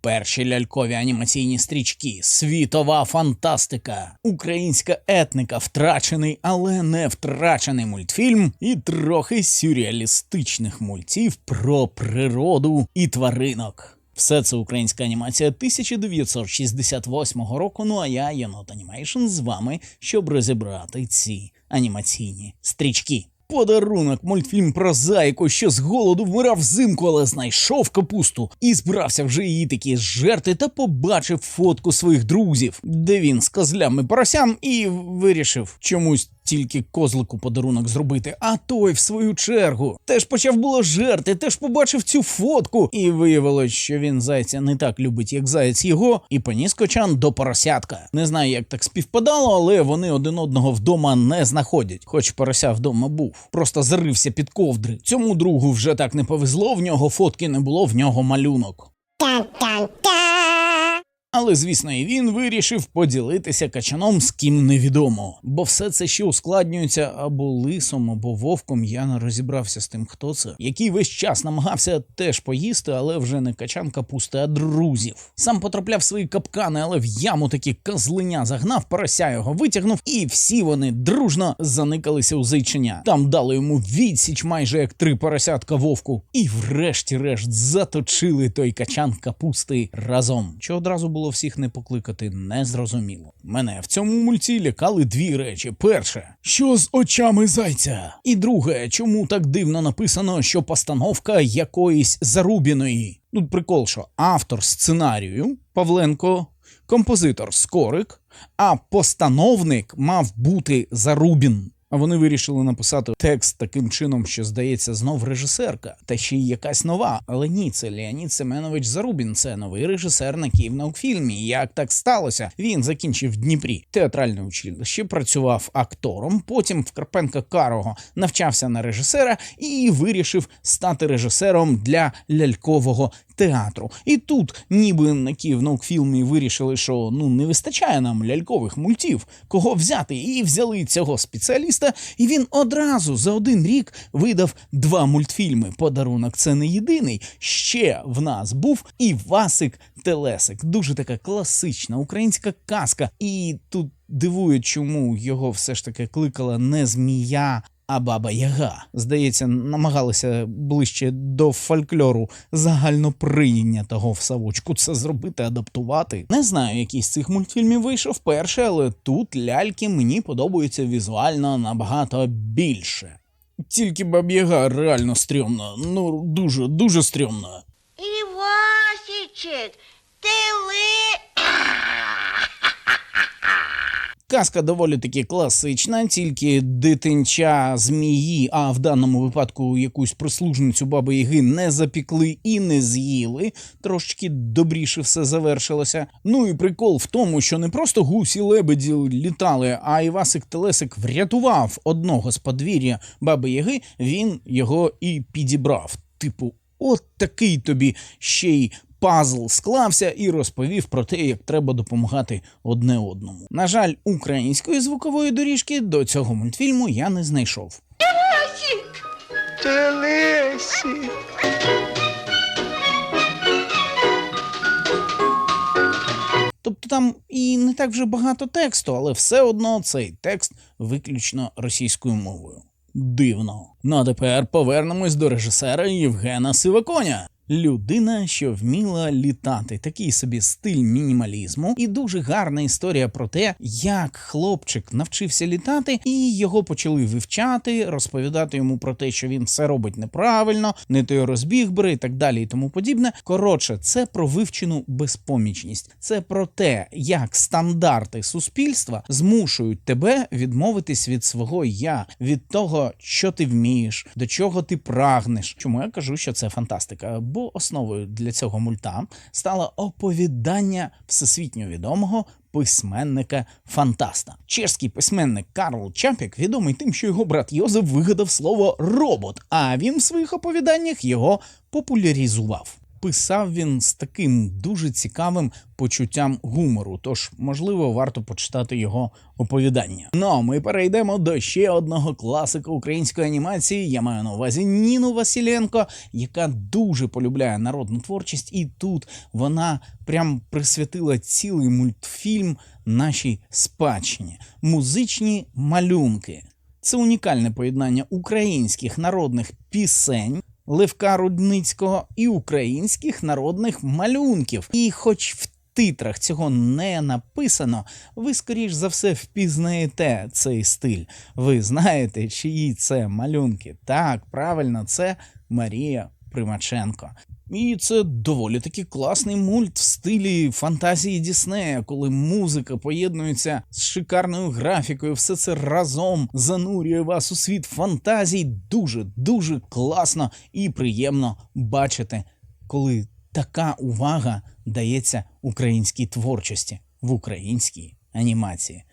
Перші лялькові анімаційні стрічки, світова фантастика, українська етника, втрачений, але не втрачений мультфільм, і трохи сюрреалістичних мультів про природу і тваринок. Все це українська анімація 1968 року. Ну а я, Єнот Анімейшн, з вами, щоб розібрати ці анімаційні стрічки. Подарунок. Мультфільм про зайку, що з голоду вмирав взимку, але знайшов капусту і збирався вже її такі жерти та побачив фотку своїх друзів, де він з козлями поросям і вирішив чомусь тільки козлику подарунок зробити. А той, в свою чергу, теж почав було жерти, теж побачив цю фотку, і виявилось, що він зайця не так любить, як заєць його, і поніс кочан до поросятка. Не знаю, як так співпадало, але вони один одного вдома не знаходять. Хоч порося вдома був, просто зарився під ковдри. Цьому другу вже так не повезло. В нього фотки не було, в нього малюнок. Але, звісно, і він вирішив поділитися качаном з ким невідомо, бо все це ще ускладнюється або лисом, або вовком. Я не розібрався з тим, хто це, який весь час намагався теж поїсти, але вже не качан капусти, а друзів. Сам потрапляв в свої капкани, але в яму такі козлиня загнав, порося його витягнув, і всі вони дружно заникалися у зайчиня. Там дали йому відсіч, майже як три поросятка вовку, і врешті-решт заточили той качан капусти разом. Що одразу було всіх не покликати, не зрозуміло. Мене в цьому мульті лякали дві речі: перше, що з очами зайця, і друге, чому так дивно написано, що постановка якоїсь зарубіної. Тут прикол, що автор сценарію Павленко, композитор Скорик, а постановник мав бути Зарубін. А вони вирішили написати текст таким чином, що здається знов режисерка, та ще й якась нова. Але ні, це Леонід Семенович Зарубін, це новий режисер на Київнаукфільмі. Як так сталося? Він закінчив Дніпрі театральне училище, працював актором. Потім в Карпенка Карого навчався на режисера і вирішив стати режисером для лялькового театру. І тут, ніби на Київнаукфільмі вирішили, що ну не вистачає нам лялькових мультів, кого взяти, і взяли цього спеціаліста, і він одразу за один рік видав два мультфільми. Подарунок це не єдиний. Ще в нас був і Васик Телесик. Дуже така класична українська казка. І тут дивує, чому його все ж таки кликала не змія. А баба Яга, здається, намагалися ближче до фольклору загально прийнятого в савочку це зробити, адаптувати. Не знаю, який з цих мультфільмів вийшов перший, але тут ляльки мені подобаються візуально набагато більше. Тільки баба Яга реально стрьомна, ну дуже дуже стрьомна. Івасічек, ти ли... Казка доволі таки класична, тільки дитинча змії, а в даному випадку якусь прислужницю баби Яги не запікли і не з'їли. Трошечки добріше все завершилося. Ну і прикол в тому, що не просто гусі лебеді літали, а Івасик Телесик врятував одного з подвір'я баби Яги, він його і підібрав. Типу, от такий тобі ще й пазл склався і розповів про те, як треба допомагати одне одному. На жаль, української звукової доріжки до цього мультфільму я не знайшов. Телесі. Тобто там і не так вже багато тексту, але все одно цей текст виключно російською мовою. Дивно. Ну а тепер повернемось до режисера Євгена Сиваконя. Людина, що вміла літати, такий собі стиль мінімалізму, і дуже гарна історія про те, як хлопчик навчився літати, і його почали вивчати, розповідати йому про те, що він все робить неправильно, не той розбіг бере і так далі, і тому подібне. Коротше, це про вивчену безпомічність, це про те, як стандарти суспільства змушують тебе відмовитись від свого я, від того, що ти вмієш, до чого ти прагнеш. Чому я кажу, що це фантастика? Бо основою для цього мульта стало оповідання всесвітньо відомого письменника фантаста. Чешський письменник Карл Чапік відомий тим, що його брат Йозеф вигадав слово робот, а він в своїх оповіданнях його популяризував. Писав він з таким дуже цікавим почуттям гумору. Тож, можливо, варто почитати його оповідання. Ну а ми перейдемо до ще одного класика української анімації. Я маю на увазі Ніну Василенко, яка дуже полюбляє народну творчість, і тут вона прям присвятила цілий мультфільм нашій спадщині музичні малюнки. Це унікальне поєднання українських народних пісень. Левка Рудницького і українських народних малюнків. І хоч в титрах цього не написано, ви скоріш за все впізнаєте цей стиль. Ви знаєте, чиї це малюнки. Так, правильно, це Марія Примаченко. І це доволі таки класний мульт в стилі фантазії Діснея, коли музика поєднується з шикарною графікою, все це разом занурює вас у світ фантазій. Дуже дуже класно і приємно бачити, коли така увага дається українській творчості в українській анімації.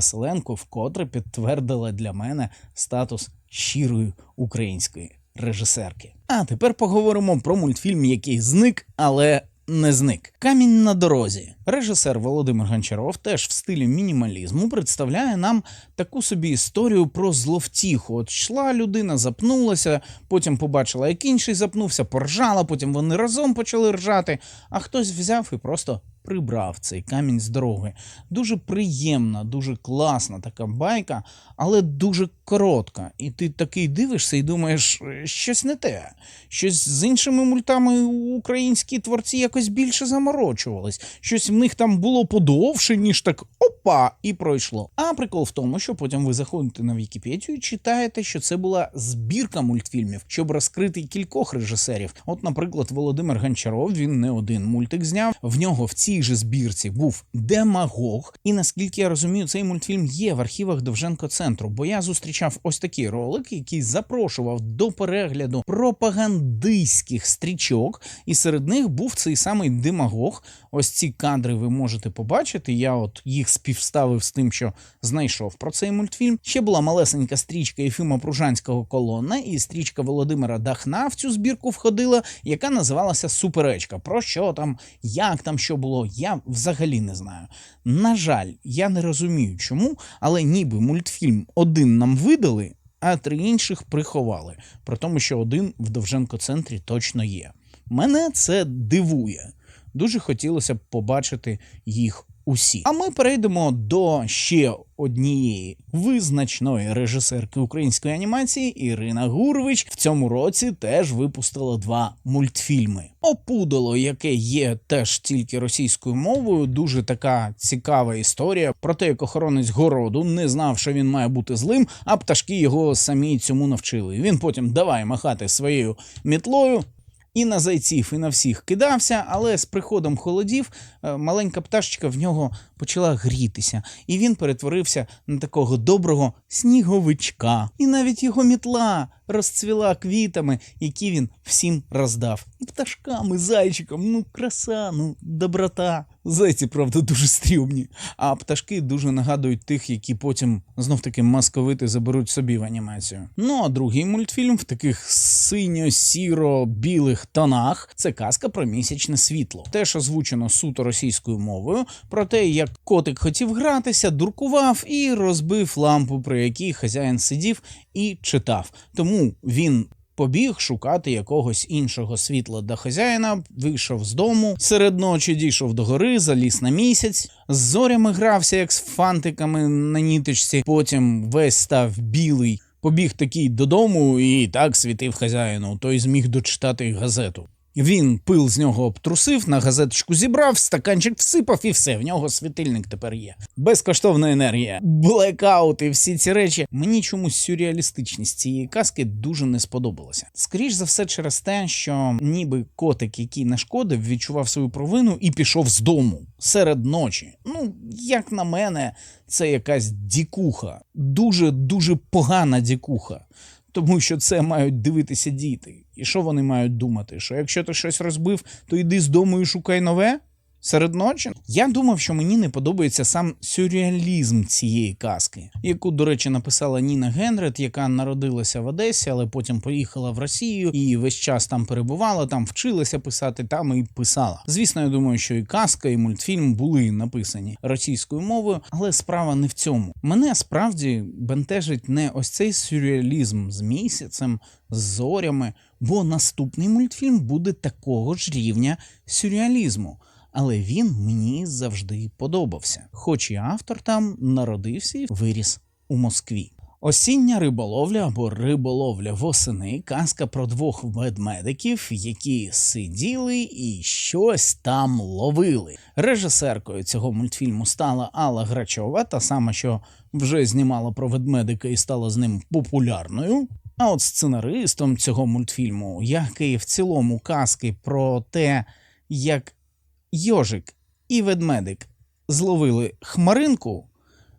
Василенко вкотре підтвердила для мене статус щирої української режисерки. А тепер поговоримо про мультфільм, який зник, але не зник. Камінь на дорозі. Режисер Володимир Гончаров теж в стилі мінімалізму представляє нам таку собі історію про зловтіху. От йшла людина, запнулася, потім побачила, як інший запнувся, поржала, потім вони разом почали ржати, а хтось взяв і просто прибрав цей камінь з дороги. Дуже приємна, дуже класна така байка, але дуже коротка. І ти такий дивишся і думаєш, «Е, щось не те. Щось з іншими мультами українські творці якось більше заморочувались. Щось в них там було подовше, ніж так опа, і пройшло. А прикол в тому, що потім ви заходите на Вікіпедію і читаєте, що це була збірка мультфільмів, щоб розкрити кількох режисерів. От, наприклад, Володимир Гончаров, він не один мультик зняв. В нього в цій же збірці був демагог. І наскільки я розумію, цей мультфільм є в архівах Довженко центру, бо я зустрічав ось такий ролик, який запрошував до перегляду пропагандистських стрічок, і серед них був цей самий демагог. Ось ці кадри ви можете побачити. Я от їх співставив з тим, що знайшов про цей мультфільм. Ще була малесенька стрічка Єфима Пружанського колона, і стрічка Володимира Дахна в цю збірку входила, яка називалася Суперечка. Про що там, як там що було, я взагалі не знаю. На жаль, я не розумію, чому, але ніби мультфільм один нам видали, а три інших приховали. При тому, що один в Довженко центрі точно є. Мене це дивує. Дуже хотілося б побачити їх усі. А ми перейдемо до ще однієї визначної режисерки української анімації Ірина Гурвич. В цьому році теж випустила два мультфільми. Опудало, яке є теж тільки російською мовою. Дуже така цікава історія про те, як охоронець городу не знав, що він має бути злим, а пташки його самі цьому навчили. Він потім давай махати своєю мітлою. І на зайців, і на всіх кидався, але з приходом холодів е, маленька пташечка в нього почала грітися, і він перетворився на такого доброго сніговичка. І навіть його мітла розцвіла квітами, які він всім роздав. І пташкам, і зайчикам, ну краса, ну доброта. Зайці, правда, дуже стрімні. А пташки дуже нагадують тих, які потім знов таки масковити заберуть собі в анімацію. Ну а другий мультфільм в таких синьо-сіро-білих тонах це казка про місячне світло. Теж озвучено суто російською мовою про те, як котик хотів гратися, дуркував і розбив лампу, при якій хазяїн сидів і читав. Тому він побіг шукати якогось іншого світла до хазяїна, вийшов з дому, серед ночі дійшов до гори, заліз на місяць, з зорями грався, як з фантиками на ніточці, потім весь став білий. Побіг такий додому і так світив хазяїну, той зміг дочитати газету. Він пил з нього обтрусив, на газеточку зібрав, стаканчик всипав і все, в нього світильник тепер є. Безкоштовна енергія, блекаут і всі ці речі. Мені чомусь сюрреалістичність цієї казки дуже не сподобалася. Скоріш за все, через те, що ніби котик, який нашкодив, відчував свою провину і пішов з дому серед ночі. Ну, як на мене, це якась дікуха, дуже дуже погана дікуха. Тому що це мають дивитися діти. І що вони мають думати? Що якщо ти щось розбив, то йди з дому і шукай нове? Серед ночі я думав, що мені не подобається сам сюрреалізм цієї казки, яку, до речі, написала Ніна Генрет, яка народилася в Одесі, але потім поїхала в Росію і весь час там перебувала, там вчилася писати, там і писала. Звісно, я думаю, що і казка, і мультфільм були написані російською мовою, але справа не в цьому. Мене справді бентежить не ось цей сюрреалізм з місяцем, з зорями, бо наступний мультфільм буде такого ж рівня сюрреалізму але він мені завжди подобався. Хоч і автор там народився і виріс у Москві. Осіння риболовля або риболовля восени казка про двох ведмедиків, які сиділи і щось там ловили. Режисеркою цього мультфільму стала Алла Грачова, та сама, що вже знімала про ведмедика і стала з ним популярною. А от сценаристом цього мультфільму, як і в цілому казки про те, як Йожик і ведмедик зловили хмаринку,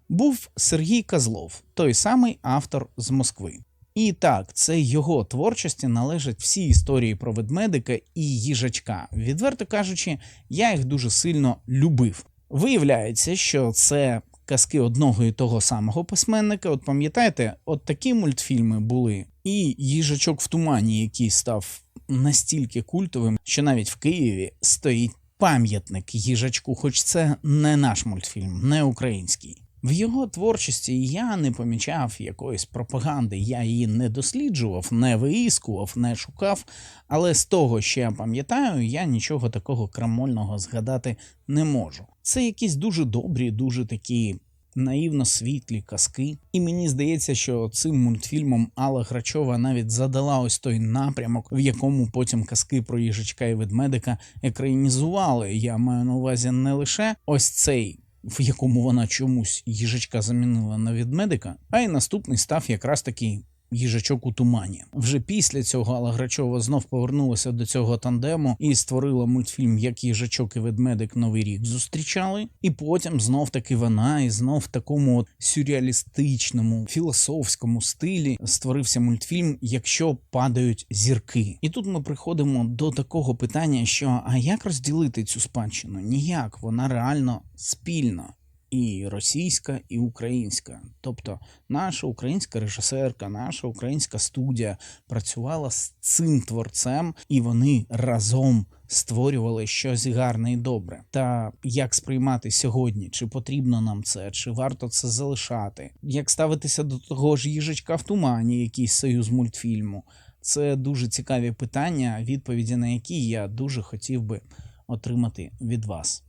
був Сергій Козлов, той самий автор з Москви. І так, це його творчості належать всі історії про ведмедика і їжачка. Відверто кажучи, я їх дуже сильно любив. Виявляється, що це казки одного і того самого письменника. От пам'ятаєте, от такі мультфільми були, і їжачок в тумані, який став настільки культовим, що навіть в Києві стоїть пам'ятник їжачку, хоч це не наш мультфільм, не український. В його творчості я не помічав якоїсь пропаганди, я її не досліджував, не виіскував, не шукав. Але з того, що я пам'ятаю, я нічого такого крамольного згадати не можу. Це якісь дуже добрі, дуже такі наївно світлі казки. І мені здається, що цим мультфільмом Алла Грачова навіть задала ось той напрямок, в якому потім казки про їжачка і ведмедика екранізували. Я маю на увазі не лише ось цей. В якому вона чомусь їжачка замінила на ведмедика, а й наступний став якраз такий їжачок у тумані. Вже після цього Алла Грачова знов повернулася до цього тандему і створила мультфільм Як їжачок і ведмедик Новий рік зустрічали. І потім знов таки вона, і знов в такому от сюрреалістичному філософському стилі створився мультфільм Якщо падають зірки. І тут ми приходимо до такого питання: що а як розділити цю спадщину? Ніяк вона реально спільна і російська, і українська. Тобто наша українська режисерка, наша українська студія працювала з цим творцем, і вони разом створювали щось гарне і добре. Та як сприймати сьогодні? Чи потрібно нам це, чи варто це залишати? Як ставитися до того ж їжачка в тумані, якийсь союз мультфільму? Це дуже цікаві питання, відповіді на які я дуже хотів би отримати від вас.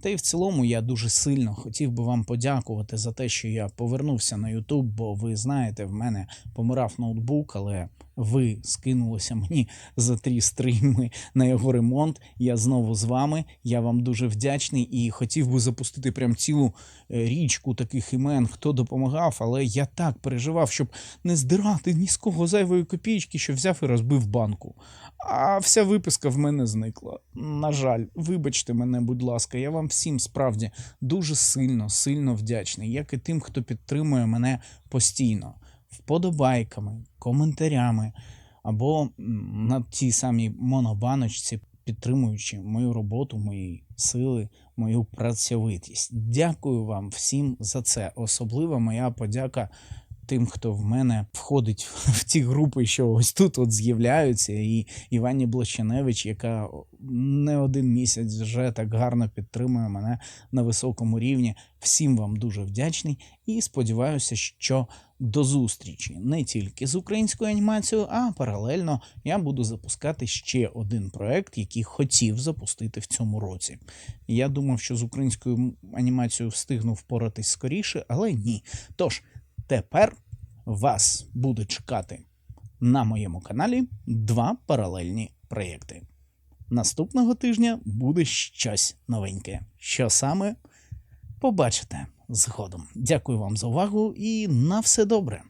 Та й в цілому я дуже сильно хотів би вам подякувати за те, що я повернувся на YouTube, бо ви знаєте, в мене помирав ноутбук, але ви скинулися мені за три стріми на його ремонт. Я знову з вами. Я вам дуже вдячний і хотів би запустити прям цілу е, річку таких імен, хто допомагав, але я так переживав, щоб не здирати ні з кого зайвої копійки, що взяв і розбив банку. А вся виписка в мене зникла. На жаль, вибачте мене, будь ласка, я вам всім справді дуже сильно, сильно вдячний, як і тим, хто підтримує мене постійно, вподобайками, коментарями або на тій самій монобаночці, підтримуючи мою роботу, мої сили, мою працьовитість. Дякую вам всім за це. Особлива моя подяка тим, хто в мене входить в ті групи, що ось тут от з'являються, і Івані Блощеневич, яка не один місяць вже так гарно підтримує мене на високому рівні. Всім вам дуже вдячний і сподіваюся, що до зустрічі не тільки з українською анімацією, а паралельно я буду запускати ще один проект, який хотів запустити в цьому році. Я думав, що з українською анімацією встигну впоратись скоріше, але ні. Тож тепер вас буде чекати на моєму каналі два паралельні проєкти. Наступного тижня буде щось новеньке. Що саме побачите згодом. Дякую вам за увагу і на все добре.